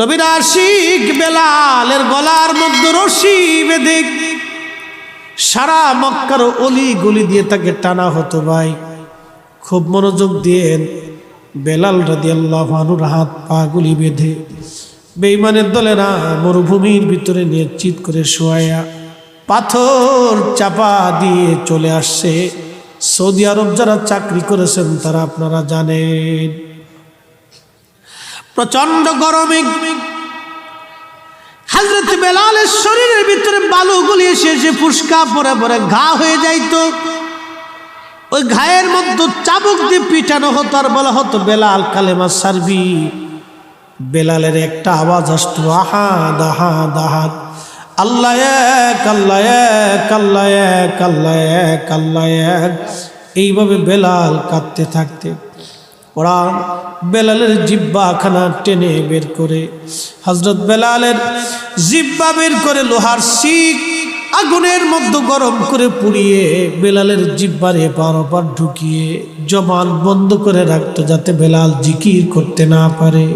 নবীর আশিক বেলালের গলার মধ্যে রশি বেঁধে সারা মক্কার অলি গলি দিয়ে তাকে টানা হতো ভাই। খুব মনোযোগ দিয়েন বেলাল রাদি আল্লাহ হাত পা গুলি বেঁধে বেইমানের দলেরা মরুভূমির ভিতরে নিয়ে চিত করে শোয়াইয়া পাথর চাপা দিয়ে চলে আসছে। সৌদি আরব যারা চাকরি করেছেন তারা আপনারা জানেন। প্রচণ্ড গরমে হাজরত বেলালের শরীরের ভিতরে বালুগুলি এসে এসে ফুসকা পরে পরে ঘা হয়ে যাইতো। ওই ঘায়ের মধ্যে চাবুক দিয়ে পিটানো হতো আর বলা হতো, বেলাল কালেমা সারবি। বেলালের একটা আওয়াজ আসতো আহাদ আহাদ আহাদ আল্লাহ এক আল্লাহ এক আল্লাহ এক। এইভাবে বেলাল কাঁদতে থাকতে ওরা বেলালের জিব্বা খানা টেনে বের করে। হজরত বেলালের জিব্বা বের করে লোহার শিখ আগুনের মধ্যে গরম করে পুড়িয়ে বেলালের জিব্বার এপার ওপার ঢুকিয়ে জবান বন্ধ করে রাখতো যাতে বেলাল জিকির করতে না পারে।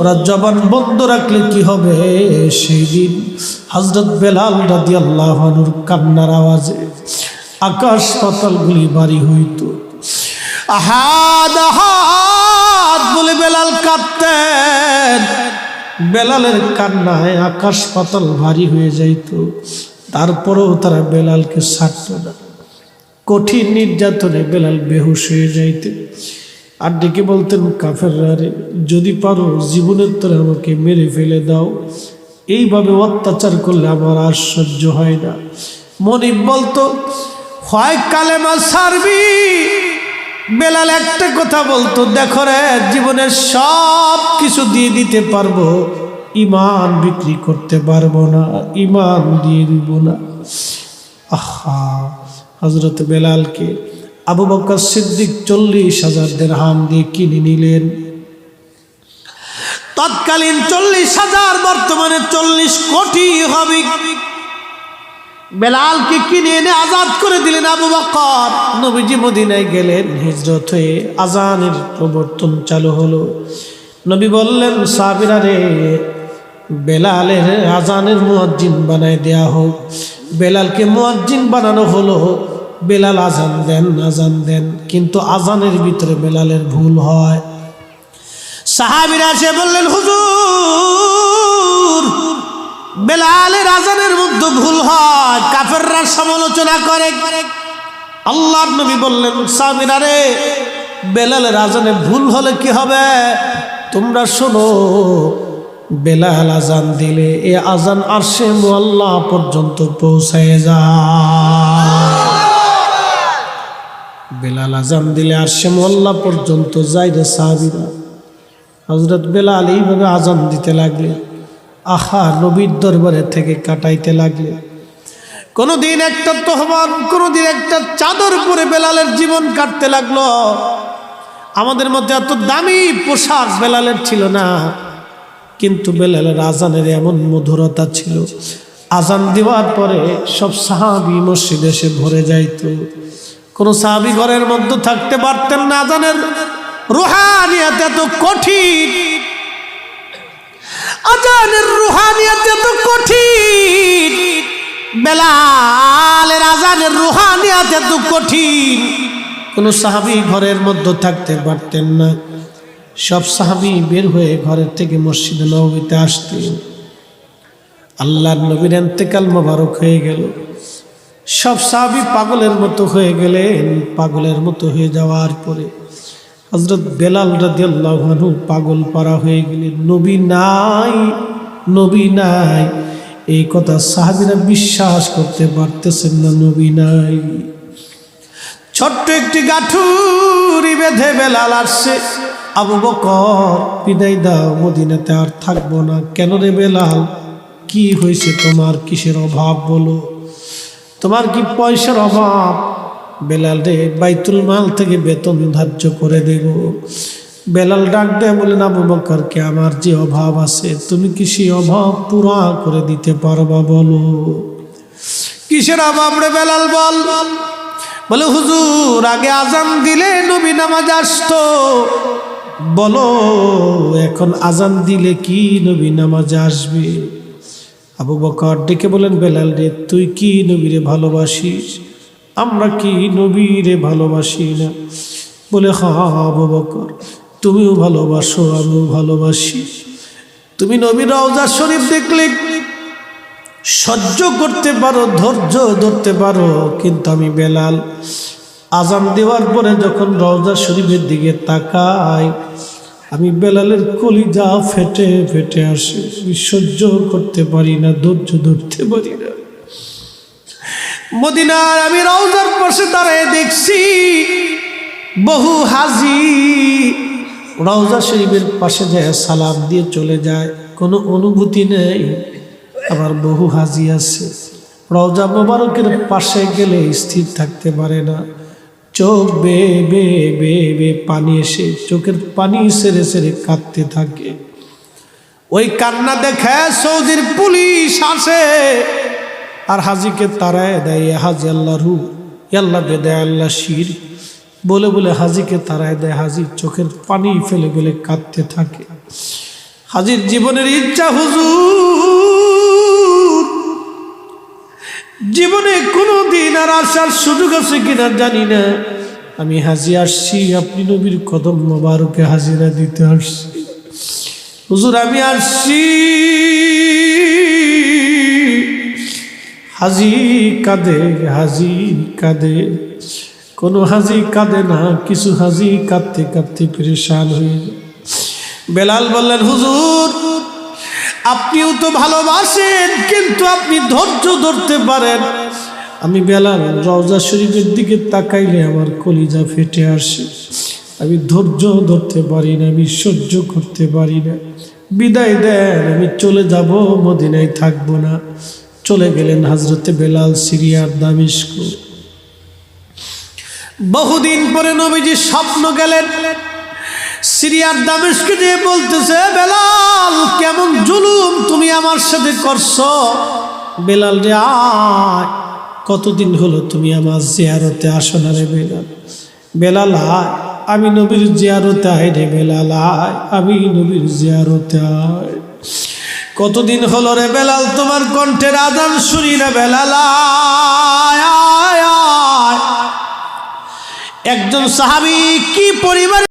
ওরা জবান বন্ধ রাখলে কি হবে সেই দিন? হজরত বেলাল রাদি আল্লাহনুর কান্নার আওয়াজে আকাশ পাতালগুলি বাড়ি হইত। আহাদ আহাদ বলে বেলাল কাঁদতেন। বেলালের কান্নায় আকাশ পাতাল ভারী হয়ে যাইত। তারপরেও তারা বেলালকে ছাড়ত না। কঠিন নির্যাতনে বেলাল বেহুশ হয়ে যাইতেন আর ডেকে বলতেন কাফের রে, যদি পারো জীবনের তরে আমাকে মেরে ফেলে দাও। এইভাবে অত্যাচার করলে আমার সহ্য হয় না। মনিব বলতো, হয় কালেমা সারবি বেলাল একটা কথা বলতো, দেখো রে, জীবনের সব কিছু দিয়ে দিতে পারব, ইমান বিক্রি করতে পারব না, ইমান দিয়ে দিব না। আহা হজরত বেলালকে আবু বকর সিদ্দিক চল্লিশ হাজার দেড়হাম দিয়ে কিনে নিলেন। তৎকালীন চল্লিশ হাজার, বর্তমানে চল্লিশ কোটি হবে। বেলালকে কিনে এনে আজাদ করে দিলেন আবু বকর। নবীজি মদিনায় গেলেন, হিজরত হয়ে আজানের প্রবর্তন চালু হলো। নবী বললেন সাবিরা রে, বেলালের আজানের মুয়াজ্জিন বানায় দেয়া হোক। বেলালকে মুয়াজ্জিন বানানো হলো। বেলাল আজান দেন আজান দেন, কিন্তু আজানের ভিতরে বেলালের ভুল হয়। সাহাবিরা এসে বললেন, হুজুর বেলালের আজানের মধ্যে ভুল হয়, কাফেররা সমালোচনা করে। আল্লাহর নবী বললেন সাহাবিরা রে বেলালের আজানে ভুল হলে কি হবে? তোমরা শোনো, বেলাল আজান দিলে এ আজান আসে মোয়াল্লা পর্যন্ত পৌঁছায় যায়। বেলাল আজান দিলে আসে মোয়াল্লা পর্যন্ত যায় রে সাহাবিরা হজরত বেলাল এইভাবে আজান দিতে লাগলে। আহা, নবীর দরবারে থেকে কাটাইতে লাগলে। কোনোদিন একটা তহমান কোনোদিন একটা চাদর পরে বেলালের জীবন কাটতে লাগল। আমাদের মধ্যে এত দামি পোশাক বেলালের ছিল না, কিন্তু বেলালের আজানের এমন মধুরতা ছিল। আজান দেওয়ার পরে সব সাহাবি মসজিদে এসে ভরে যাইত। কোনো সাহাবি ঘরের মধ্যে থাকতে পারতেন না আজানের রুহানিয়াত এত কঠিন। আজানের রুহানিয়াত এত কঠিন। বেলালের আজানের রুহানিয়াত এত কঠিন। কোন সাহাবি ঘরের মধ্যে থাকতে পারতেন না। সব সাহাবি বের হয়ে ঘরের থেকে মসজিদে নবীতে আসতেন। আল্লাহর নবীর এন্তেকাল মোবারক হয়ে গেল। সব সাহাবি পাগলের মতো হয়ে গেলেন, পাগলের মতো হয়ে যাওয়ার পরে। হজরত বেলাল রাদিয়াল্লাহু পাগল পারা হয়ে গেলেন, নবী নাই নবী নাই, এই কথা সাহাবিরা বিশ্বাস করতে পারতেছেন না, নবী নাই। ছোট্ট একটি গাঠুরি বেঁধে বেলাল আসছে, আবু বকর, বিদায় দাও, মদিনাতে আর থাকব না। কেন রে বেলাল? কি হয়েছে তোমার কিসের অভাব বলো? তোমার কি পয়সার অভাব? বেলাল রে, বাইতুল মাল থেকে বেতন ধার্য করে দেব। বেলাল ডাক দেয় বলেন আবু বকরকে আমার যে অভাব আছে, তুমি কি সেই অভাব পুরা করে দিতে পারবা বলো? কিসের অভাব রে বেলাল, বল। বলে, হুজুর, আগে আজান দিলে নবী নামাজ আসতো। বলো, এখন আজান দিলে কি নবী নামাজ আসবে? আবু বকর ডেকে বলেন বেলাল রে, তুই কি নবীরে ভালোবাসিস? আমরা কি নবীরে ভালোবাসি না? বলে, হা বকর, তুমিও ভালোবাসো, আমিও ভালোবাসি। তুমি নবী রওজা শরীফ দেখলে সহ্য করতে পারো, ধৈর্য ধরতে পারো, কিন্তু আমি বেলাল, আজান দেওয়ার পরে যখন রওজা শরীফের দিকে তাকাই, আমি বেলালের কলিজা ফেটে ফেটে আসে। সহ্য করতে পারি না, ধৈর্য ধরতে পারি না। মদিনার আমি রওজার পাশে দাঁড়ায় দেখছি বহু হাজি। রওজা শরীফের পাশে যায়, সালাম দিয়ে চলে যায়, কোনো অনুভূতি নেই। আবার বহু হাজি আছে। রওজা মোবারকের পাশে গেলে স্থির থাকতে পারে না। চোখ বে বে বে বে পানি এসে, চোখের পানি সেরে সেরে কাঁদতে থাকে। ওই কান্না দেখে সৌদির পুলিশ আসে। আর হাজিকে তারায় দেয়, হাজি আল্লাহ রু আল্লাহ বেদায় আল্লাহ শির। বলে বলে হাজিকে তারায় দেয় হাজির চোখের পানি ফেলে ফেলে কাঁদতে থাকে। হাজির জীবনের ইচ্ছা হুজুর। জীবনে কোনো দিন আর আসার সুযোগ আছে কিনা জানি না। আমি হাজি আসছি, আপনি নবীর কদম মোবারকে হাজিরা দিতে আসছি। হুজুর, আমি আসছি। হাজি কাঁদে হাজি কাঁদে। কোনো হাজি কাঁদে না, কিছু হাজি কাঁদতে কাঁদতে পরেশান হয়ে বেলাল বললেন, হুজুর, আপনিও তো ভালোবাসেন, কিন্তু আপনি ধৈর্য ধরতে পারেন। আমি বেলাল, রওজা শরীফের দিকে তাকাইলে আমার কলিজা ফেটে আসে। আমি ধৈর্য ধরতে পারি না, আমি সহ্য করতে পারি না। বিদায় দেন, আমি চলে যাব, মদিনায় থাকব না। চলে গেলেন হাজরতে বেলাল সিরিয়ার দামিস্ক। বহুদিন পরে নবীজি স্বপ্ন গেলেন। সিরিয়ার দামেশকে দিয়ে বলতেছে, বেলাল, কেমন জুলুম তুমি আমার সাথে করছ? বেলাল রে, আয়, কতদিন হলো তুমি আমার জিয়ারতে আসো না রে বেলাল? বেলাল, আয়, আমি নবীর জিয়ারতে আয় রে বেলাল, আয়, আমি নবীর জিয়ারতে আয়। কতদিন হলো রে বেলাল তোমার কণ্ঠের আদান শুনি রে বেলাল একজন সাহাবি কি পরিবার